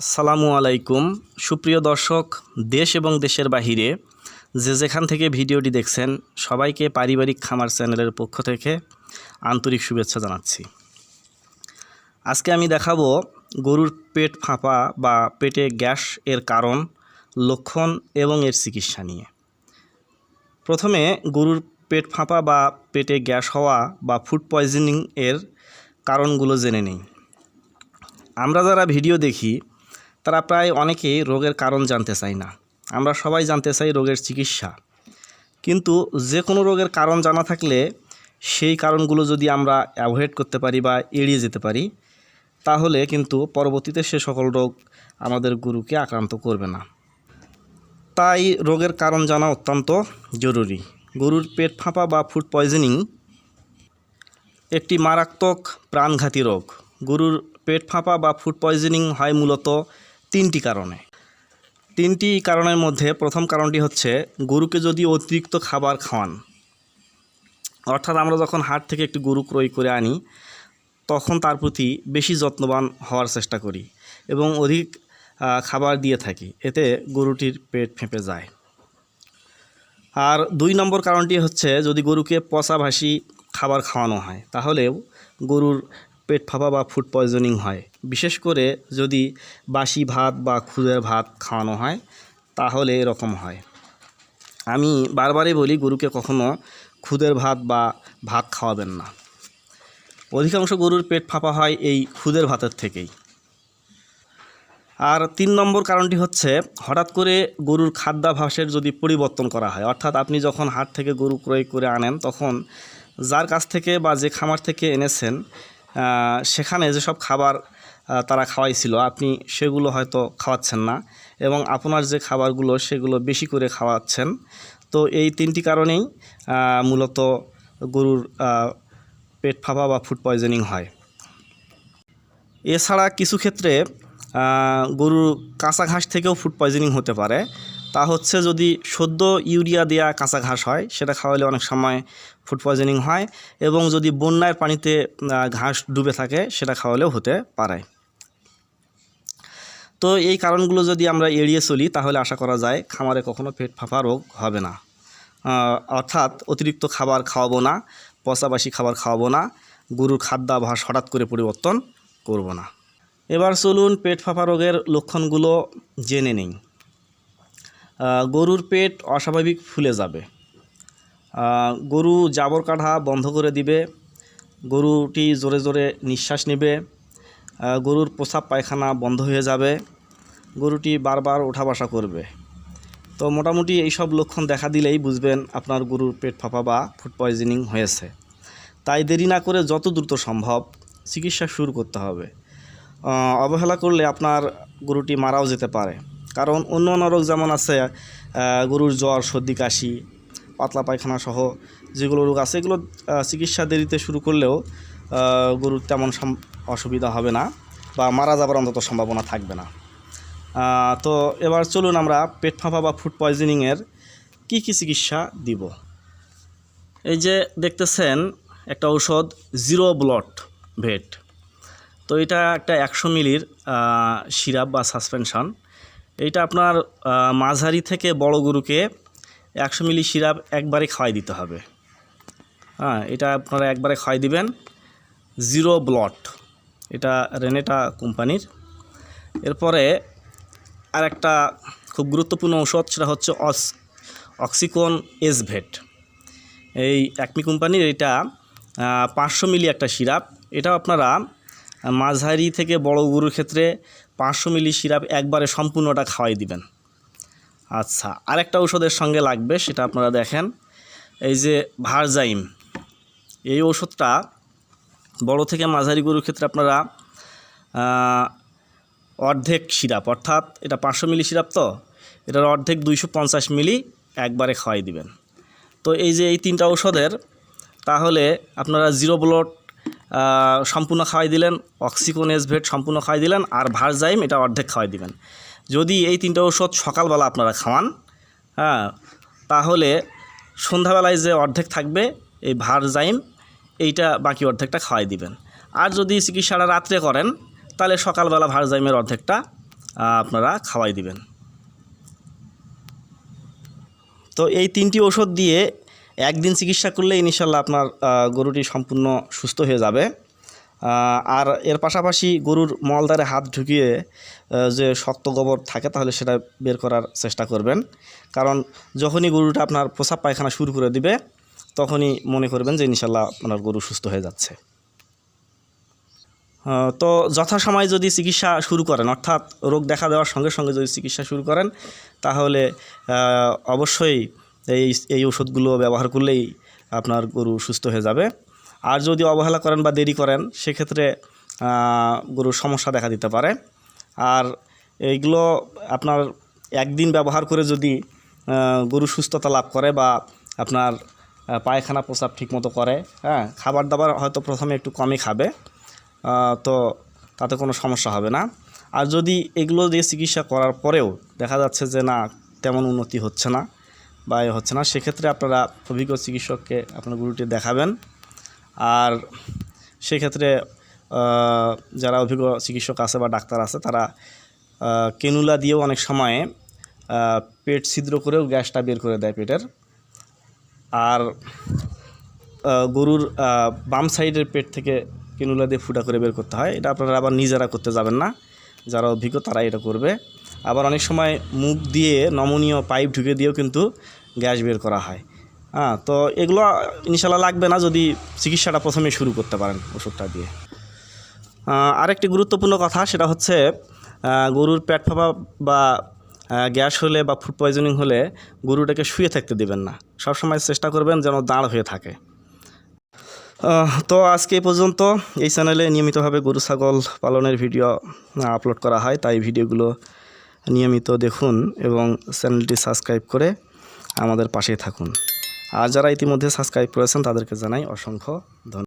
আসসালামু আলাইকুম। সুপ্রিয় দর্শক, দেশ এবং দেশের বাহিরে যে যেখান থেকে ভিডিওটি দেখছেন, সবাইকে পারিবারিক খামার চ্যানেলের পক্ষ থেকে আন্তরিক শুভেচ্ছা জানাচ্ছি। আজকে আমি দেখাবো গরুর পেট ফাঁপা বা পেটে গ্যাস এর কারণ, লক্ষণ এবং এর চিকিৎসা নিয়ে। প্রথমে গরুর পেট ফাঁপা বা পেটে গ্যাস হওয়া বা ফুড পয়জনিং এর কারণগুলো জেনে নেই। আমরা যারা ভিডিও দেখি তারা প্রায় অনেকেই রোগের কারণ জানতে চায় না। আমরা সবাই জানতে চাই রোগের চিকিৎসা। কিন্তু যে কোনো রোগের কারণ জানা থাকলে সেই কারণগুলো যদি আমরা অ্যাভয়েড করতে পারি বা এড়িয়ে যেতে পারি, তাহলে কিন্তু পরবর্তীতে সে সকল রোগ আমাদের গরুকে আক্রান্ত করবে না। তাই রোগের কারণ জানা অত্যন্ত জরুরি। গরুর পেট ফাঁপা বা ফুড পয়জনিং একটি মারাত্মক প্রাণঘাতী রোগ। গরুর পেট ফাঁপা বা ফুড পয়জনিং হয় মূলত তিনটি কারণে। তিনটি কারণের মধ্যে প্রথম কারণটি হচ্ছে গরুকে যদি অতিরিক্ত খাবার খাওয়ান, অর্থাৎ আমরা যখন হাট থেকে একটি গরু ক্রয় করে আনি, তখন তার প্রতি বেশি যত্নবান হওয়ার চেষ্টা করি এবং অধিক খাবার দিয়ে থাকি, এতে গরুটির পেট ফেঁপে যায়। আর দুই নম্বর কারণটি হচ্ছে যদি গরুকে পচাভাসি খাবার খাওয়ানো হয়, তাহলেও গরুর পেট ফাঁপা বা ফুড পয়জনিং হয়। বিশেষ করে যদি বাসি ভাত বা খুদের ভাত খাওয়ানো হয়, তাহলে এরকম হয়। আমি বারবারই বলি, গরুকে কখনো খুদের ভাত বা ভাত খাওয়াবেন না। অধিকাংশ গরুর পেট ফাঁপা হয় এই খুদের ভাতের থেকেই। আর তিন নম্বর কারণটি হচ্ছে, হঠাৎ করে গরুর খাদ্যাভাসের যদি পরিবর্তন করা হয়, অর্থাৎ আপনি যখন হাট থেকে গরু ক্রয় করে আনেন, তখন যার কাছ থেকে বা যে খামার থেকে এনেছেন সেখানে যেসব খাবার তারা খাওয়াইছিল, আপনি সেগুলো হয়তো খাওয়াচ্ছেন না এবং আপনার যে খাবারগুলো সেগুলো বেশি করে খাওয়াচ্ছেন। তো এই তিনটি কারণেই মূলত গরুর পেট ফাঁপা বা ফুড পয়জনিং হয়। এছাড়া কিছু ক্ষেত্রে গরুর কাঁচা ঘাস থেকেও ফুড পয়জনিং হতে পারে। তা হচ্ছে যদি সদ্য ইউরিয়া দেওয়া কাঁচা ঘাস হয়, সেটা খাওয়ালে অনেক সময় ফুড পয়জনিং হয় এবং যদি বন্যার পানিতে ঘাস ডুবে থাকে, সেটা খাওয়ালেও হতে পারে। তো এই কারণগুলো যদি আমরা এড়িয়ে চলি, তাহলে আশা করা যায় খামারে কখনো পেট ফাঁপা রোগ হবে না। অর্থাৎ অতিরিক্ত খাবার খাওয়াবো না, পচাবাসি খাবার খাওয়াবো না, গরুর খাদ্যাভাস হঠাৎ করে পরিবর্তন করব না। এবার চলুন পেট ফাঁপা রোগের লক্ষণগুলো জেনে নেই। গরুর পেট অস্বাভাবিক ফুলে যাবে। গরু জাবর কাঠা বন্ধ করে দিবে। গরুটি জোরে জোরে নিঃশ্বাস নেবে। গরুর প্রসাব পায়খানা বন্ধ হয়ে যাবে। গরুটি বারবার ওঠা বসা করবে। তো মোটামুটি এই সব লক্ষণ দেখা দিলেই বুঝবেন আপনার গরুর পেট ফাঁপা বা ফুড পয়জনিং হয়েছে। তাই দেরি না করে যত দ্রুত সম্ভব চিকিৎসা শুরু করতে হবে। অবহেলা করলে আপনার গরুটি মারাও যেতে পারে। কারণ অন্য অন্য রোগ যেমন আছে গরুর জ্বর, সর্দি, কাশি, পাতলা পায়খানা সহ যেগুলো রোগ আছে, এগুলো চিকিৎসা দেরিতে শুরু করলেও গরুর তেমন অসুবিধা হবে না বা মারা যাবার অন্তত সম্ভাবনা থাকবে না। তো এবার চলুন আমরা পেট ফাঁপা বা ফুড পয়জনিংয়ের কী কী চিকিৎসা দিব। এই যে দেখতেছেন, একটা ঔষধ, জিরো ব্লট ভেট। তো এটা একটা একশো মিলির সিরাপ বা সাসপেনশন। এইটা আপনার মাঝারি থেকে বড় গরুকে একশো মিলি সিরাপ একবারে খাওয়াই দিতে হবে। হ্যাঁ এটা আপনারা একবারে খাওয়াই দিবেন। জিরো ব্লট, এটা রেনেটা কোম্পানির। এরপরে আর একটা খুব গুরুত্বপূর্ণ ঔষধ, সেটা হচ্ছে অস অক্সিকন এসভেট। এই একমি কোম্পানির এটা পাঁচশো মিলি একটা সিরাপ। এটা আপনারা মাঝারি থেকে বড় গরুর ক্ষেত্রে পাঁচশো মিলি সিরাপ একবারে সম্পূর্ণটা খাওয়াই দিবেন। আচ্ছা আরেকটা ঔষধের সঙ্গে লাগবে, সেটা আপনারা দেখেন। এই যে ভারজাইম, এই ওষুধটা বড় থেকে মাঝারি গরুর ক্ষেত্রে আপনারা অর্ধেক সিরাপ, অর্থাৎ এটা পাঁচশো মিলি সিরাপ তো, এটার অর্ধেক দুইশো পঞ্চাশ মিলি একবারে খাওয়াই দিবেন। তো এই যে এই তিনটা ঔষধের, তাহলে আপনারা জিরো ব্লড সম্পূর্ণ খাওয়াই দিলেন অক্সিকোন এসভেট সম্পূর্ণ খাওয়াই দিলেন আর ভারজাইম এটা অর্ধেক খাওয়াই দিবেন। যদি এই তিনটা ওষুধ সকালবেলা আপনারা খাওয়ান হ্যাঁ তাহলে সন্ধ্যাবেলায় যে অর্ধেক থাকবে, এই ভারজাইম, এইটা বাকি অর্ধেকটা খাওয়াই দিবেন। আর যদি চিকিৎসাটা রাত্রে করেন, তাহলে সকালবেলা ভারজাইমের অর্ধেকটা আপনারা খাওয়াই দিবেন। তো এই তিনটি ওষুধ দিয়ে একদিন চিকিৎসা করলে ইনশাল্লাহ আপনার গরুটি সম্পূর্ণ সুস্থ হয়ে যাবে। আর এর পাশাপাশি গরুর মলদারে হাত ঢুকিয়ে যে শক্ত গোবর থাকে তাহলে সেটা বের করার চেষ্টা করবেন। কারণ যখনই গরুটা আপনার প্রসাব পায়খানা শুরু করে দিবে, তখনই মনে করবেন যে ইনশাল্লাহ আপনার গরু সুস্থ হয়ে যাচ্ছে। তো যথাসময়ে যদি চিকিৎসা শুরু করেন, অর্থাৎ রোগ দেখা দেওয়ার সঙ্গে সঙ্গে যদি চিকিৎসা শুরু করেন, তাহলে অবশ্যই এই এই ওষুধগুলো ব্যবহার করলেই আপনার গরু সুস্থ হয়ে যাবে। আর যদি অবহেলা করেন বা দেরি করেন, সেক্ষেত্রে গরুর সমস্যা দেখা দিতে পারে। আর এইগুলো আপনার একদিন ব্যবহার করে যদি গরু সুস্থতা লাভ করে বা আপনার পায়খানা প্রসাব ঠিকমতো করে হ্যাঁ খাবার দাবার হয়তো প্রথমে একটু কমই খাবে তো তাতে কোনো সমস্যা হবে না। আর যদি এগুলো দিয়ে চিকিৎসা করার পরেও দেখা যাচ্ছে যে না, তেমন উন্নতি হচ্ছে না বা হচ্ছে না। সেক্ষেত্রে আপনারা অভিজ্ঞ চিকিৎসককে আপনার গরুটি দেখাবেন। আর সেক্ষেত্রে যারা অভিজ্ঞ চিকিৎসক আছে বা ডাক্তার আছে, তারা কেনুলা দিয়েও অনেক সময়ে পেট ছিদ্র করেও গ্যাসটা বের করে দেয় পেটের। আর গরুর বাম সাইডের পেট থেকে কেনুলা দিয়ে ফুটা করে বের করতে হয়। এটা আপনারা আবার নিজেরা করতে যাবেন না। যারা অভিজ্ঞ তারা এটা করবে। আবার অনেক সময় মুখ দিয়ে নমনীয় পাইপ ঢুকে দিয়েও কিন্তু গ্যাস বের করা হয়। হ্যাঁ তো এগুলো ইনশাল্লাহ লাগবে না যদি চিকিৎসাটা প্রথমে শুরু করতে পারেন ওষুধটা দিয়ে। আরেকটি গুরুত্বপূর্ণ কথা সেটা হচ্ছে গরুর পেট ফাঁপা বা গ্যাস হলে বা ফুড পয়জনিং হলে গরুটাকে শুয়ে থাকতে দিবেন না। সবসময় চেষ্টা করবেন যেন দাঁড় হয়ে থাকে। তো আজকে এই পর্যন্ত এই চ্যানেলে নিয়মিতভাবে গরু, ছাগল পালনের ভিডিও আপলোড করা হয়। তাই ভিডিওগুলো নিয়মিত দেখুন এবং চ্যানেলটি সাবস্ক্রাইব করে আমাদের পাশে থাকুন। আর যারা ইতিমধ্যে সাবস্ক্রাইব করেছেন তাদেরকে জানাই অসংখ্য ধন্যবাদ